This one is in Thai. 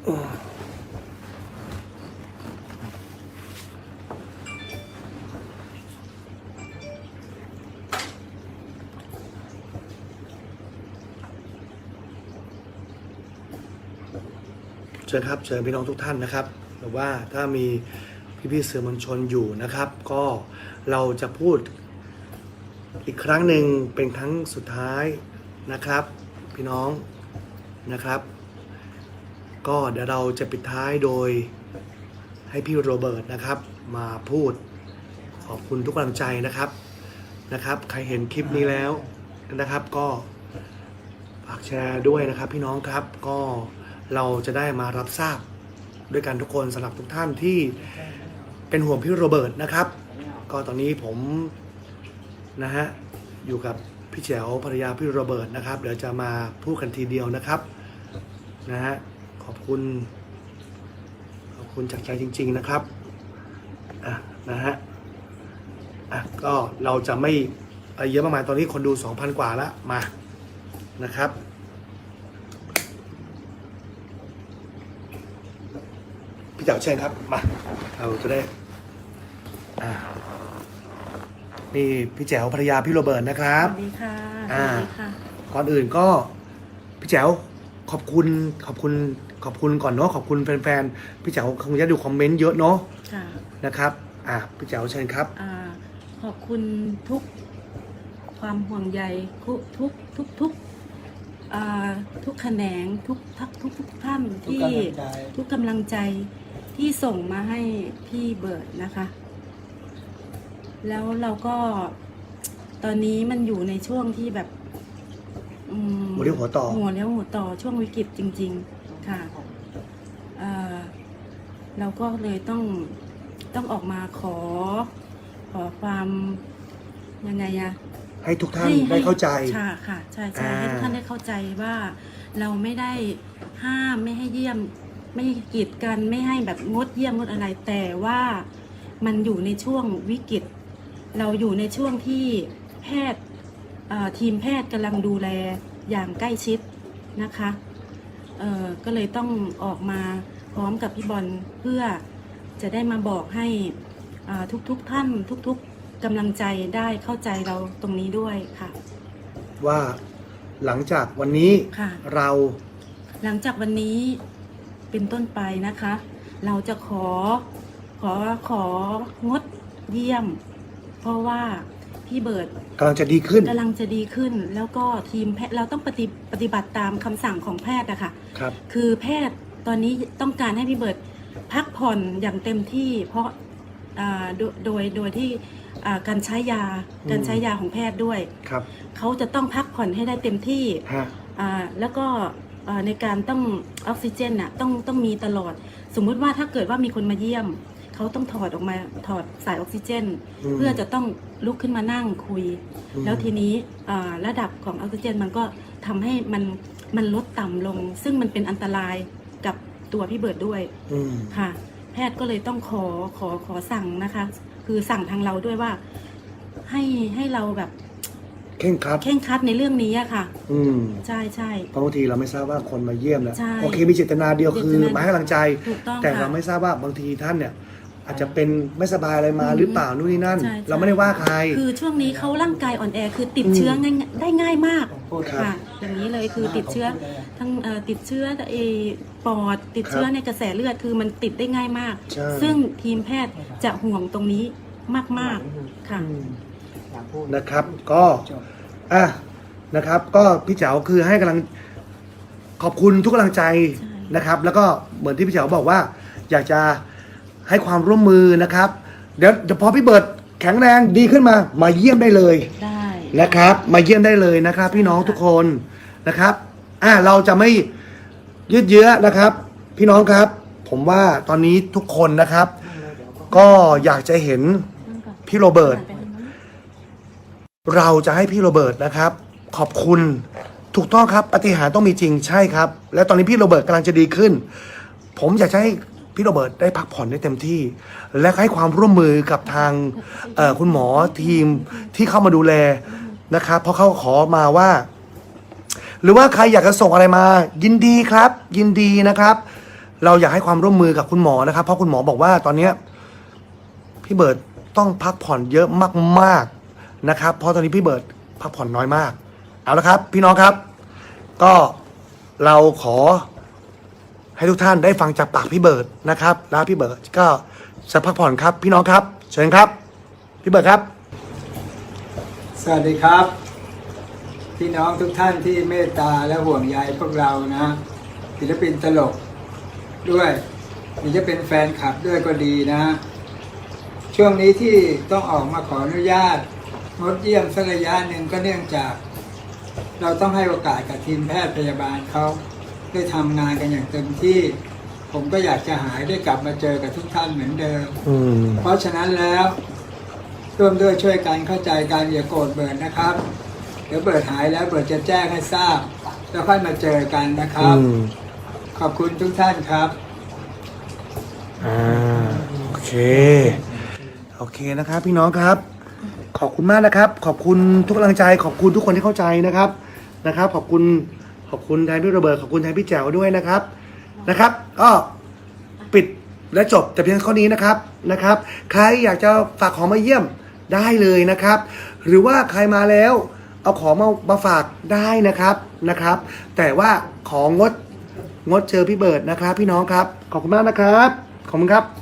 เชิญครับเชิญพี่น้องทุกท่านนะครับหรือว่าถ้ามีพี่ๆสื่อมวลชนอยู่นะครับ ก็เราจะพูดอีกครั้งหนึ่งเป็นครั้งสุดท้ายนะครับ พี่น้องนะครับ ก็เดี๋ยวเราจะปิดท้ายโดยให้พี่โรเบิร์ตนะครับ มาพูดขอบคุณทุกกำลังใจนะครับนะครับ ใครเห็นคลิปนี้แล้วนะครับก็ฝากแชร์ด้วยนะครับ พี่น้องครับก็เราจะได้มารับทราบด้วยกันทุกคนสำหรับทุกท่านที่เป็นห่วงพี่โรเบิร์ตนะครับ ก็ตอนนี้ผมนะฮะอยู่กับพี่แจ๋วภรรยาพี่โรเบิร์ตนะครับ เดี๋ยวจะมาพูดกันทีเดียวนะครับนะฮะ อบคุณ ขอบคุณจากใจจริง ๆนะครับอะนะฮะอะก็เราจะไม่อะไรเยอะมากมายตอนนี้คนดู 2,000 กว่าแล้วมานะครับพี่เจ๋วเชิญครับมาเราจะได้อ่านี่พี่แจ๋วภรรยาพี่โรเบิร์ตนะครับสวัสดีค่ะอ่าสวัสดีค่ะก่อนอื่นก็พี่แจ๋ว ขอบคุณขอบคุณขอบคุณก่อนเนาะขอบคุณแฟนๆพี่แจ๋วคงจะดูคอมเมนต์เยอะเนาะค่ะนะครับอ่าพี่แจ๋วเชิญครับอ่าขอบคุณทุกความห่วงใยทุกทุกทุกทุกอ่าทุกแขนงทุกทักทุกทุกท่านที่ทุกกำลังใจที่ส่งมาให้พี่เบิร์ดนะคะ แล้วเราก็ตอนนี้มันอยู่ในช่วงที่แบบ อืมหัวเรียวหัวต่อ หัวเลี้ยวหัวต่อช่วงวิกฤตจริง ๆ ค่ะเอ่อเราก็เลยต้องต้องออกมาขอ ขอความยังไงอะ ให้ทุกท่านได้เข้าใจค่ะค่ะใช่ใช่อ่าให้ทุกท่านได้เข้าใจว่า เราไม่ได้ห้ามไม่ให้เยี่ยม ไม่ให้กีดกันไม่ให้แบบงดเยี่ยมงดอะไร แต่ว่ามันอยู่ในช่วงวิกฤต เราอยู่ในช่วงที่แพทย์เอ่อ ทีมแพทย์กำลังดูแลอย่างใกล้ชิดนะคะเอ่อก็เลยต้องออกมาพร้อมกับพี่บอลเพื่อจะได้มาบอกให้อ่าทุกๆท่านทุกๆกำลังใจได้เข้าใจเราตรงนี้ด้วยค่ะ ว่าหลังจากวันนี้ค่ะเรา หลังจากวันนี้เป็นต้นไปนะคะ เราจะขอขอของดเยี่ยม เพราะว่า พี่เบิร์ดกำลังจะดีขึ้น กำลังจะดีขึ้น แล้วก็ทีมแพทย์เราต้องปฏิปฏิบัติตามคำสั่งของแพทย์อะค่ะ ครับ คือแพทย์ตอนนี้ต้องการให้พี่เบิร์ดพักผ่อนอย่างเต็มที่ เพราะอ่าโดยโดยโดยที่อ่าการใช้ยาการใช้ยาของแพทย์ด้วย ครับเขาจะต้องพักผ่อนให้ได้เต็มที่ฮะอ่าแล้วก็อ่าในการต้องออกซิเจนน่ะต้องต้องมีตลอด สมมุติว่าถ้าเกิดว่ามีคนมาเยี่ยม เขาต้องถอดออกมาถอดสายออกซิเจนมเพื่อจะต้องลุกขึ้นมานั่งคุยอืมแล้วทีนี้อ่าระดับของออกซิเจนมันก็ทำให้มันมันลดต่ำลง ซึ่งมันเป็นอันตรายกับตัวพี่เบิร์ดด้วย อืม ค่ะแพทย์ก็เลยต้องขอขอขอสั่งนะคะ คือสั่งทางเราด้วยว่า ให้ให้เราแบบเข่งครัดเข่งครัดในเรื่องนี้อะค่ะ อืมใช่ใช่ เพราะบางทีเราไม่ทราบว่าคนมาเยี่ยมเนี่ยใช่โอเคมีเจตนาเดียวคือเจตนา มาให้กำลังใจ ถูกต้องแต่ค่ะเราไม่ทราบว่าบางทีท่านเนี่ย อาจจะเป็นไม่สบายอะไรมาอืมหรือเปล่านู่นนี่นั่น ใช่ใช่ เราไม่ได้ว่าใคร คือช่วงนี้เขาร่างกายอ่อนแอคือติดเชื้อง่ายได้ง่ายมากครับ ค่ะอย่างนี้เลยคือติดเชื้อทั้งเอ่อติดเชื้อเออปอดติดเชื้อในกระแสเลือดคือมันติดได้ง่ายมาก ใช่ ซึ่งทีมแพทย์จะห่วงตรงนี้มากๆค่ะอืมนะครับก็อะนะครับ ก็พี่เจ๋าคือให้กำลังขอบคุณทุกกำลังใจใช่ นะครับ แล้วก็เหมือนที่พี่เจ๋าบอกว่า อยากจะ ให้ความร่วมมือนะครับ เดี๋ยวเดี๋ยวพอพี่เบิร์ดแข็งแรงดีขึ้นมา มาเยี่ยมได้เลยได้นะครับ มาเยี่ยมได้เลยนะครับ พี่น้องทุกคนนะครับ อะเราจะไม่ยืดเยื้อนะครับ พี่น้องครับ ผมว่าตอนนี้ทุกคนนะครับ ก็อยากจะเห็นพี่โรเบิร์ตเราจะให้พี่โรเบิร์ตนะครับ ขอบคุณถูกต้องครับปฏิหารย์ต้องมีจริงใช่ครับ และตอนนี้พี่โรเบิร์ตกำลังจะดีขึ้น ผมอยากจะให้ พี่โรเบิร์ตได้พักผ่อนได้เต็มที่ และให้ความร่วมมือกับทางคุณหมอทีมที่เข้ามาดูแลนะครับเพราะเขาขอมาว่า หรือว่าใครอยากจะส่งอะไรมา ยินดีครับ ยินดีนะครับ เราอยากให้ความร่วมมือกับคุณหมอนะครับ เพราะคุณหมอบอกว่าตอนเนี้ยพี่เบิร์ดต้องพักผ่อนเยอะมากๆนะครับ เพราะตอนนี้พี่เบิร์ดพักผ่อนน้อยมาก เอาละครับ พี่น้องครับ ก็เราขอ ให้ทุกท่านได้ฟังจากปากพี่เบิร์ดนะครับแล้วพี่เบิร์ดก็จะพักผ่อนครับ พี่น้องครับ เชิญครับ พี่เบิร์ดครับ สวัสดีครับ พี่น้องทุกท่านที่เมตตาและห่วงใยพวกเรานะศิลปินตลกด้วยหรือจะเป็นแฟนคลับด้วยก็ดีนะ ช่วงนี้ที่ต้องออกมาขออนุญาตงดเยี่ยมสักระยะหนึ่งก็เนื่องจาก เราต้องให้โอกาสกับทีมแพทย์พยาบาลเขา ได้ทำงานกันอย่างเต็มที่ ผมก็อยากจะหายได้กลับมาเจอกับทุกท่านเหมือนเดิม อืม เพราะฉะนั้นแล้วร่วมด้วยช่วยกันเข้าใจกันอย่าโกรธเบิร์ดนะครับ เดี๋ยวเบิร์ดหายแล้วเบิร์ดจะแจ้งให้ทราบ แล้วค่อยมาเจอกันนะครับ อืม ขอบคุณทุกท่านครับ อ่า โอเค โอเคนะครับ พี่น้องครับ ขอบคุณมากนะครับ ขอบคุณทุกกำลังใจ ขอบคุณทุกคนที่เข้าใจนะครับ นะครับ ขอบคุณ ขอบคุณแทนพี่โรเบิร์ตขอบคุณแทนพี่แจ๋วด้วยนะครับนะครับก็ปิดและจบแต่เพียงเท่านี้นะครับนะครับ ใครอยากจะฝากของมาเยี่ยมได้เลยนะครับ หรือว่าใครมาแล้ว เอาของมามาฝากได้นะครับนะครับ แต่ว่าของงดงดเจอพี่เบิร์ดนะครับ พี่น้องครับ ขอบคุณมากนะครับ ขอบคุณครับ